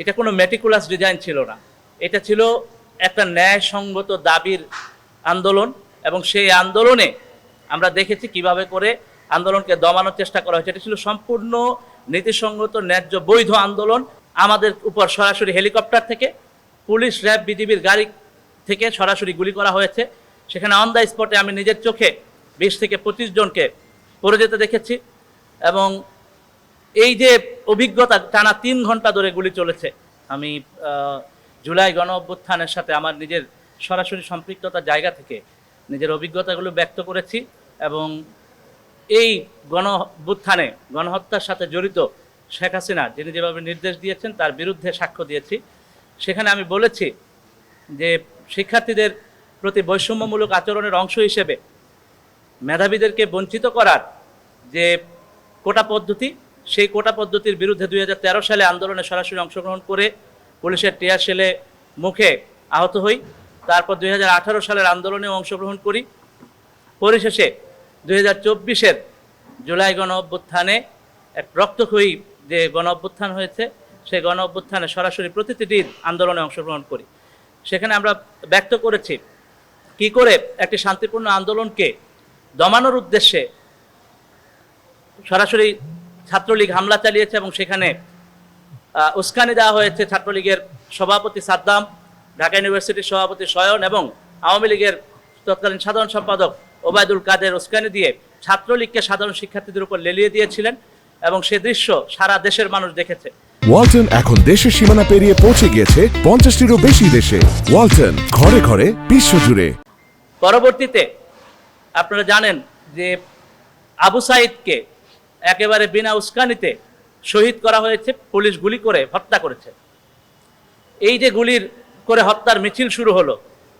এটা কোনো meticulous design ছিল না। এটা ছিল একটা ন্যায়সঙ্গত দাবির আন্দোলন এবং সেই আন্দোলনে আমরা দেখেছি কীভাবে করে আন্দোলনকে দমানোর চেষ্টা করা হয়েছে। এটা ছিল সম্পূর্ণ নীতিসঙ্গত, ন্যায্য, বৈধ আন্দোলন আমাদের উপর সরাসরি হেলিকপ্টার থেকে, পুলিশ র্যাব বিজিবির গাড়ি থেকে সরাসরি গুলি করা হয়েছে। সেখানে অন দ্য স্পটে আমি নিজের চোখে বিশ থেকে পঁচিশ জনকে পড়ে যেতে দেখেছি এবং এই যে অভিজ্ঞতা টানা তিন ঘণ্টা ধরে গুলি চলেছে, আমি জুলাই গণ অভ্যুত্থানের সাথে আমার নিজের সরাসরি সম্পৃক্ততার জায়গা থেকে নিজের অভিজ্ঞতাগুলো ব্যক্ত করেছি এবং এই গণ অভ্যুত্থানে, গণহত্যার সাথে জড়িত শেখ হাসিনা, যিনি যেভাবে নির্দেশ দিয়েছেন তার বিরুদ্ধে সাক্ষ্য দিয়েছি। সেখানে আমি বলেছি যে শিক্ষার্থীদের প্রতি বৈষম্যমূলক আচরণের অংশ হিসেবে মেধাবীদেরকে বঞ্চিত করার যে কোটা পদ্ধতি সেই কোটা পদ্ধতির বিরুদ্ধে দুই হাজার তেরো সালে আন্দোলনে সরাসরি অংশগ্রহণ করে পুলিশের টিয়ার সেলে মুখে আহত হই। তারপর দুই হাজার আঠারো সালের আন্দোলনেও অংশগ্রহণ করি। পরিশেষে দুই হাজার চব্বিশের জুলাই গণ অভ্যুত্থানে এক রক্তক্ষয়ী যে গণ অভ্যুত্থান হয়েছে সেই গণ অভ্যুত্থানে সরাসরি প্রতিটি আন্দোলনে অংশগ্রহণ করি। সেখানে আমরা ব্যক্ত করেছি কি করে একটি শান্তিপূর্ণ আন্দোলনকে দমানোর উদ্দেশ্যে সরাসরি ছাত্রলীগ হামলা চালিয়েছে এবং সেখানে উস্কানি দেওয়া হয়েছে ছাত্রলীগের সভাপতি সাদ্দাম ঢাকা ইউনিভার্সিটির সভাপতি শয়ন এবং আওয়ামী লীগের তৎকালীন সাধারণ সম্পাদক ওবায়দুল কাদের উস্কানি দিয়ে ছাত্রলীগকে সাধারণ শিক্ষার্থীদের উপর লেলিয়ে দিয়েছিলেন এবং সে দৃশ্য সারা দেশের মানুষ দেখেছে। ওয়ালটন এখন দেশের সীমানা পেরিয়ে পৌঁছে গিয়েছে পঞ্চাশটিরও বেশি দেশে। ওয়ালটন ঘরে ঘরে বিশ্বজুড়ে পরবর্তীতে আপনারা জানেন যে আবু সাইদকে একেবারে বিনা উস্কানিতে শহীদ করা হয়েছে, পুলিশ গুলি করে হত্যা করেছে। এই যে গুলির করে হত্যার মিছিল শুরু হলো,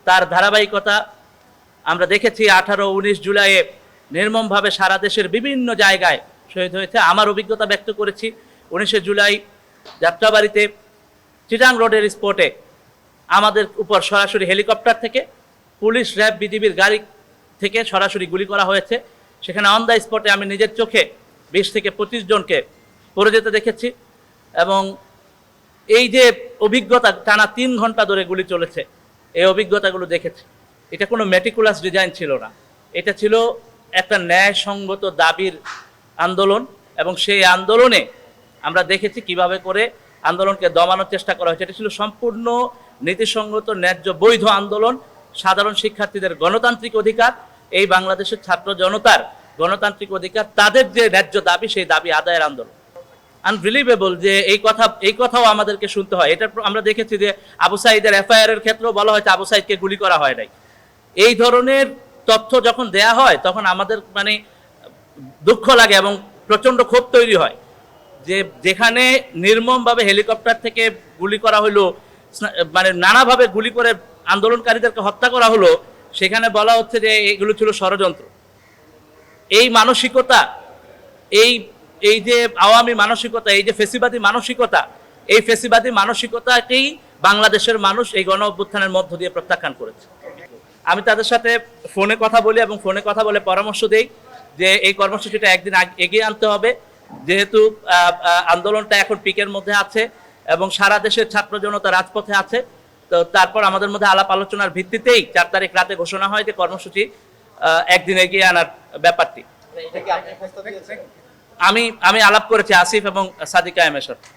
তার ধারাবাহিকতা আমরা দেখেছি আঠারো উনিশ জুলাইয়ে নির্মমভাবে সারা দেশের বিভিন্ন জায়গায় শহীদ হয়েছে। আমার অভিজ্ঞতা ব্যক্ত করেছি, উনিশে জুলাই যাত্রাবাড়িতে চিটাং রোডের স্পটে আমাদের উপর সরাসরি হেলিকপ্টার থেকে, পুলিশ র্যাব বিজিবির গাড়ি থেকে সরাসরি গুলি করা হয়েছে। সেখানে অন দ্য স্পটে আমি নিজের চোখে বিশ থেকে পঁচিশ জনকে পড়ে যেতে দেখেছি এবং এই যে অভিজ্ঞতা টানা তিন ঘণ্টা ধরে গুলি চলেছে, এই অভিজ্ঞতাগুলো দেখেছি। এটা কোনো মেটিকুলাস ডিজাইন ছিল না। এটা ছিল একটা ন্যায়সঙ্গত দাবির আন্দোলন এবং সেই আন্দোলনে আমরা দেখেছি কীভাবে করে আন্দোলনকে দমানোর চেষ্টা করা হয়েছে। এটা ছিল সম্পূর্ণ নীতিসঙ্গত, ন্যায্য, বৈধ আন্দোলন। সাধারণ শিক্ষার্থীদের গণতান্ত্রিক অধিকার, এই বাংলাদেশের ছাত্র জনতার গণতান্ত্রিক অধিকার, তাদের যে ন্যায্য দাবি, সেই দাবি আদায়ের আন্দোলন। আনবিলিভেবল যে এই কথা, এই কথাও আমাদেরকে শুনতে হয়। এটা আমরা দেখেছি যে আবু সাইদের এফআইআর এর ক্ষেত্রেও বলা হয়েছে আবু সাইদকে গুলি করা হয় নাই। এই ধরনের তথ্য যখন দেয়া হয়, তখন আমাদের মানে দুঃখ লাগে এবং প্রচণ্ড ক্ষোভ তৈরি হয়। যে যেখানে নির্মমভাবে হেলিকপ্টার থেকে গুলি করা হলো মানে নানাভাবে গুলি করে আন্দোলনকারীদেরকে হত্যা করা হলো, সেখানে বলা হচ্ছে যে এগুলো ছিল ষড়যন্ত্র। এই মানসিকতা, এই এই যে আওয়ামী মানসিকতা, এই যে ফেসিবাদী মানসিকতা, এই ফেসিবাদী মানসিকতাকেই বাংলাদেশের মানুষ এই গণ অভ্যুত্থানের মধ্য দিয়ে প্রত্যাখ্যান করেছে। আমি তাদের সাথে ফোনে কথা বলি এবং ফোনে কথা বলে পরামর্শ দেই যে এই কর্মসূচিটা একদিন এগিয়ে আনতে হবে। যেহেতু আন্দোলনটা এখন পিকের মধ্যে আছে এবং সারা দেশের ছাত্র জনতা রাজপথে আছে। তো তারপর আমাদের মধ্যে আলাপ আলোচনার ভিত্তিতেই চার তারিখ রাতে ঘোষণা হয় যে কর্মসূচি একদিন গিয়ে আনার ব্যাপারটি। আমি আমি আলাপ করেছি আসিফ এবং সাদিকা সাথে